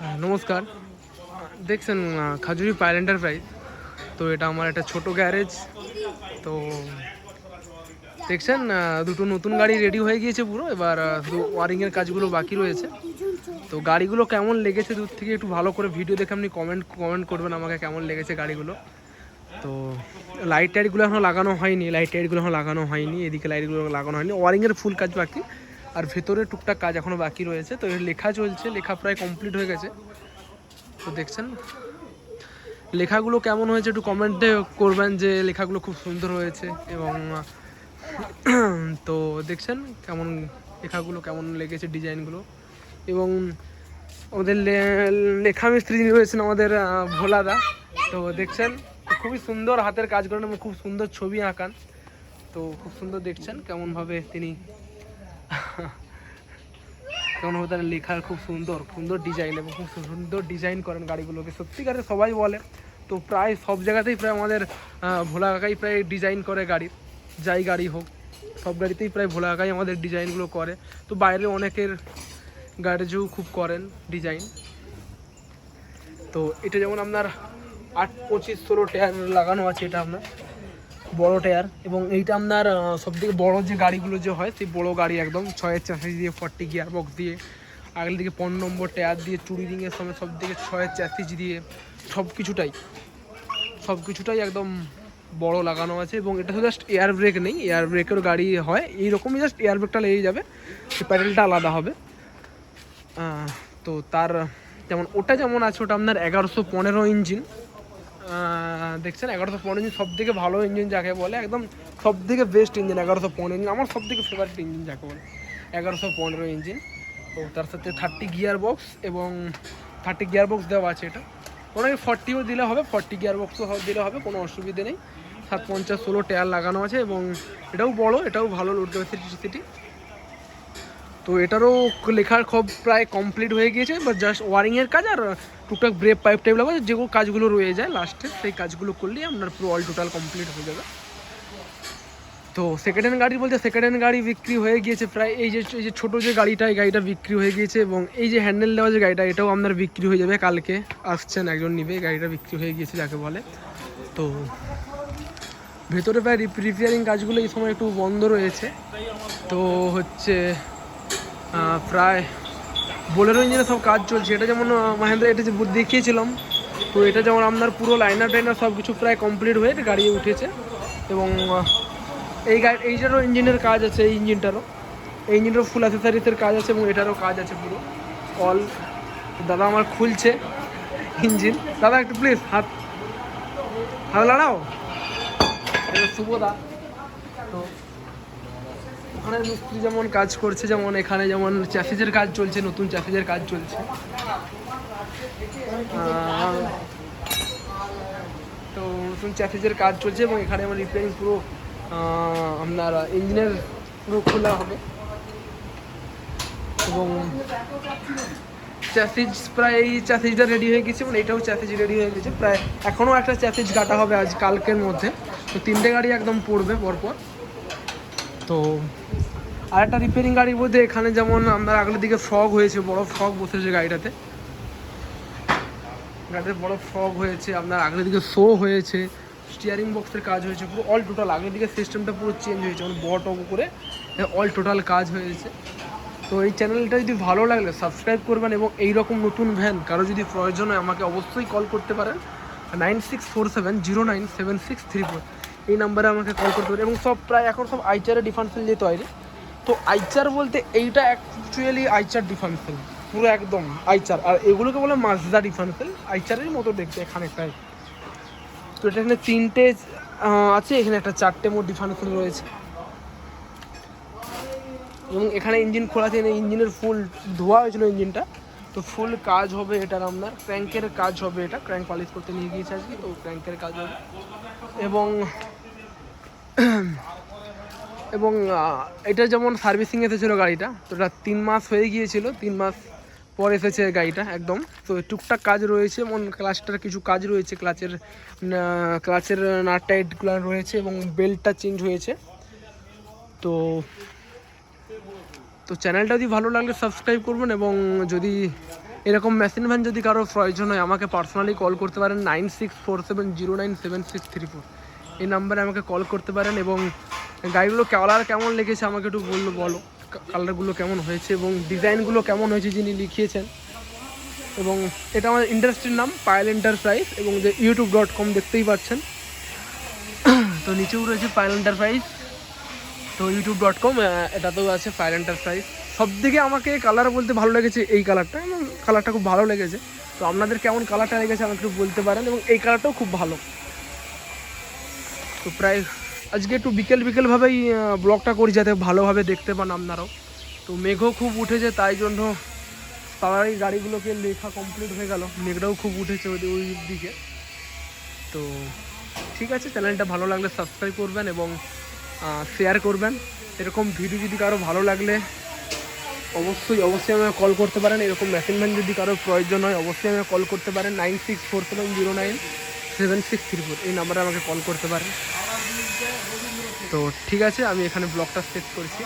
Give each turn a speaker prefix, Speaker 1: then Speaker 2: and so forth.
Speaker 1: হ্যাঁ, নমস্কার। দেখছেন খাজুরি পাইল এন্টারপ্রাইজ তো এটা আমার একটা ছোট গ্যারেজ তো দেখছেন দুটো নতুন গাড়ি রেডি হয়ে গিয়েছে পুরো। এবার শুধু ওয়ারিংয়ের কাজগুলো বাকি রয়েছে। তো গাড়িগুলো কেমন লেগেছে দূর থেকে একটু ভালো করে ভিডিও দেখে আপনি কমেন্ট কমেন্ট করবেন আমাকে কেমন লেগেছে গাড়িগুলো। তো লাইট টাইটগুলো এখনও লাগানো হয়নি লাইট টাইটগুলো এখনও লাগানো হয়নি এদিকে লাইটগুলো লাগানো হয়নি। ওয়ারিংয়ের ফুল কাজ বাকি। আর ভেতরে টুকটাক কাজ এখনও বাকি রয়েছে, তো এর লেখা চলছে, লেখা প্রায় কমপ্লিট হয়ে গেছে। তো দেখছেন? লেখাগুলো কেমন হয়েছে একটু কমেন্টে করবেন যে লেখাগুলো খুব সুন্দর হয়েছে এবং, তো দেখছেন কেমন, লেখাগুলো কেমন লেগেছে ডিজাইনগুলো। এবং লে- লেখা মিস্ত্রি যিনি রয়েছেন আমাদের ভোলাদা, তো দেখছেন, খুবই সুন্দর হাতের কাজ করেন এবং খুব সুন্দর ছবি আঁকান। তো খুব সুন্দর দেখছেন কেমনভাবে তিনি কেমনভাবে তার লেখার খুব সুন্দর সুন্দর ডিজাইন এবং খুব সুন্দর ডিজাইন করেন গাড়িগুলোকে। সত্যিকারে সবাই বলে, তো প্রায় সব জায়গাতেই প্রায় আমাদের ভোলা কাকাই প্রায় ডিজাইন করে গাড়ির যাই গাড়ি হোক, সব গাড়িতেই প্রায় ভোলা কাকাই আমাদের ডিজাইনগুলো করে। তো বাইরে অনেকের গ্যারেজেও খুব করেন ডিজাইন তো এটা যেমন আপনার আট পঁচিশ ষোলো টায়ার লাগানো আছে এটা আপনার। বড় টায়ার এবং এইটা আপনার সব থেকে বড় যে গাড়িগুলো যে হয়, সেই বড় গাড়ি একদম ছয়ের চ্যাসিস দিয়ে ফর্টি গিয়ার বক্স দিয়ে, আগের দিকে পনেরো নম্বর টায়ার দিয়ে, চুরি রিংয়ের সময় সব দিকে ছয়ের চ্যাসিস দিয়ে সব কিছুটাই সব কিছুটাই একদম বড় লাগানো আছে এবং এটা তো জাস্ট এয়ার ব্রেক নেই এয়ার ব্রেকের গাড়ি হয়, এইরকমই জাস্ট এয়ার ব্রেকটা লেগে যাবে, সেই প্যাডেলটা আলাদা হবে। তো তার, যেমন ওটা যেমন আছে, ওটা আপনার এগারোশো পনেরো ইঞ্জিন দেখছেন, এগারোশো পনেরো ইঞ্জিন সব থেকে ভালো ইঞ্জিন যাকে বলে, একদম সব থেকে বেস্ট ইঞ্জিন, এগারোশো পনেরো ইঞ্জিন, আমার সব থেকে ফেভারিট ইঞ্জিন যাকে বলে, এগারোশো পনেরো ইঞ্জিন। তো তার সাথে থার্টি গিয়ার বক্স এবং থার্টি গিয়ার বক্স দেওয়া আছে এটা। ওনাকে ফর্টিও দিলে হবে ফর্টি গিয়ার বক্সও দিলে হবে, কোনো অসুবিধে নেই। সাত পঞ্চাশ ষোলো টায়ার লাগানো আছে এবং এটাও বড়, এটাও ভালো লোড ক্যাপাসিটি তো এটারও লেখার খুব প্রায় কমপ্লিট হয়ে গিয়েছে বা জাস্ট ওয়ারিংয়ের কাজ আর টুকটাক ব্রেক পাইপ টাইপ লাগানো যেগুলো কাজগুলো রয়ে যায় লাস্টে সেই কাজগুলো করলেই আপনার পুরো অল টোটাল কমপ্লিট হয়ে যাবে। তো সেকেন্ড হ্যান্ড গাড়ি বলতে সেকেন্ড হ্যান্ড গাড়ি বিক্রি হয়ে গিয়েছে প্রায়, এই যে এই যে ছোটো যে গাড়িটা, এই গাড়িটা বিক্রি হয়ে গিয়েছে এবং এই যে হ্যান্ডেল দেওয়া যে গাড়িটা, এটাও আপনার বিক্রি হয়ে যাবে, কালকে আসছেন একজন নিবে গাড়িটা বিক্রি হয়ে গিয়েছে যাকে বলে। তো ভেতরে প্রায় রিপেয়ারিং কাজগুলো এই সময় একটু বন্ধ রয়েছে। তো হচ্ছে প্রায় বোলেরো ইঞ্জিনে সব কাজ চলছে। এটা যেমন মাহেন্দ্রা, এটা যে দেখিয়েছিলাম, তো এটা যেমন আপনার পুরো লাইনার টাইনার সব কিছু প্রায় কমপ্লিট হয়ে গাড়ি উঠেছে এবং এই গাড়ি এইটারও ইঞ্জিনের কাজ আছে, এই ইঞ্জিনটারও। এই ইঞ্জিনটারও ফুল অ্যাসেসারিসের কাজ আছে এবং এটারও কাজ আছে পুরো। অল দাদা আমার খুলছে ইঞ্জিন। দাদা, একটু প্লিজ হাত হাত লাড়াও এটা শুভদা তো ওখানে মিস্ত্রি যেমন কাজ করছে, যেমন এখানে যেমন চ্যাসিজের কাজ চলছে, নতুন চ্যাসিজের কাজ চলছে। তো নতুন চ্যাসিজের কাজ চলছে এবং এখানে আমার রিপেয়ারিং পুরো আপনার ইঞ্জিনের পুরো খোলা হবে। এবং চ্যাসিজ প্রায় এই চ্যাসিজটা রেডি হয়ে গেছে এবং এটাও চ্যাসিজ রেডি হয়ে গেছে। প্রায় এখনও একটা চ্যাসিজ কাটা হবে আজ কালকের মধ্যে। তো তিনটে গাড়ি একদম পড়বে পরপর। তো আর একটা রিপেয়ারিং গাড়ির মধ্যে এখানে যেমন আপনার আগলের দিকে ফগ হয়েছে, বড় ফগ বসেছে গাড়িটাতে। গাড়িতে বড় ফগ হয়েছে, আপনার আগলের দিকে শো হয়েছে স্টিয়ারিং বক্সের কাজ হয়েছে, পুরো অল টোটাল আগের দিকে সিস্টেমটা পুরো চেঞ্জ হয়েছে মানে বট অফ করে অল টোটাল কাজ হয়েছে। তো এই চ্যানেলটা যদি ভালো লাগলে সাবস্ক্রাইব করবেন এবং এই রকম নতুন ভ্যান কারও যদি প্রয়োজন হয় আমাকে অবশ্যই কল করতে পারেন। Nine six four seven zero nine seven six three four এই নাম্বারে আমাকে কল করতে পারেন এবং সব প্রায় এখন সব আইচারের ডিফারেন্সিয়াল দিয়ে তৈরি তো আইচার বলতে এইটা অ্যাকচুয়ালি আইচার ডিফারেন্সিয়াল পুরো একদম আইচার আর এগুলোকে বলে মাজদা ডিফারেন্সিয়াল আইচারের মতো দেখতে এখানে প্রায় তো এটা এখানে তিনটে আছে, এখানে একটা চারটে মোট ডিফারেন্সিয়াল রয়েছে। এবং এখানে ইঞ্জিন খোলা থেকে ইঞ্জিনের ফুল ধোয়া হয়েছিল ইঞ্জিনটা তো ফুল কাজ হবে এটার আপনার ক্র্যাঙ্কের কাজ হবে এটা। ক্র্যাঙ্ক পালিশ করতে নিয়ে গিয়েছে আজকে, তো ক্র্যাঙ্কের কাজ হবে। এবং এবং এটা যেমন সার্ভিসিং এসেছিল গাড়িটা, তো এটা তিন মাস হয়ে গিয়েছিল, তিন মাস পর এসেছে গাড়িটা একদম। তো টুকটাক কাজ রয়েছে যেমন ক্লাচটার কিছু কাজ রয়েছে ক্লাচের ক্লাচের নাট টাইটগুলো রয়েছে, এবং বেল্টটা চেঞ্জ হয়েছে। তো তো চ্যানেলটা যদি ভালো লাগলে সাবস্ক্রাইব করবেন, এবং যদি এরকম মেশিন ভ্যান যদি কারও প্রয়োজন হয়, আমাকে পার্সোনালি কল করতে পারেন nine six four seven zero nine seven six three four এই নাম্বারে আমাকে কল করতে পারেন এবং গাড়িগুলো কালার কেমন লেগেছে আমাকে একটু বলল, বলো। কালারগুলো কেমন হয়েছে এবং ডিজাইনগুলো কেমন হয়েছে যিনি লিখিয়েছেন। এবং এটা আমার ইন্ডাস্ট্রির নাম পায়েল এন্টারপ্রাইজ এবং যে ইউটিউব ডট কম দেখতেই পাচ্ছেন। তো নিচেও রয়েছে পায়েল এন্টারপ্রাইজ তো ইউটিউব ডট কম এটাতেও আছে ফায়ার এন্টারপ্রাইজ সব থেকে আমাকে কালার বলতে ভালো লেগেছে এই কালারটা কালারটা খুব ভালো লেগেছে। তো আপনাদের কেমন কালারটা লেগেছে আমাকে একটু বলতে পারেন, এবং এই কালারটাও খুব ভালো। তো প্রায় আজকে একটু বিকেল বিকেলভাবেই ব্লগটা করি যাতে ভালোভাবে দেখতে পান আপনারাও। তো মেঘও খুব উঠেছে, তাই জন্য তাড়াতাড়ি গাড়িগুলোকে লেখা কমপ্লিট হয়ে গেল। মেঘটাও খুব উঠেছে ওই ওই দিকে। তো ঠিক আছে চ্যানেলটা ভালো লাগলে সাবস্ক্রাইব করবেন এবং শেয়ার করবেন। এরকম ভিডিও যদি কারও ভালো লাগলে, অবশ্যই অবশ্যই আমাকে কল করতে পারেন। এরকম মেশিন যদি কারও প্রয়োজন হয়, অবশ্যই আমাকে কল করতে পারেন। Nine six four seven zero nine seven six three four এই নাম্বারে আমাকে কল করতে পারেন। তো ঠিক আছে, আমি এখানে ব্লগটা সেট করছি।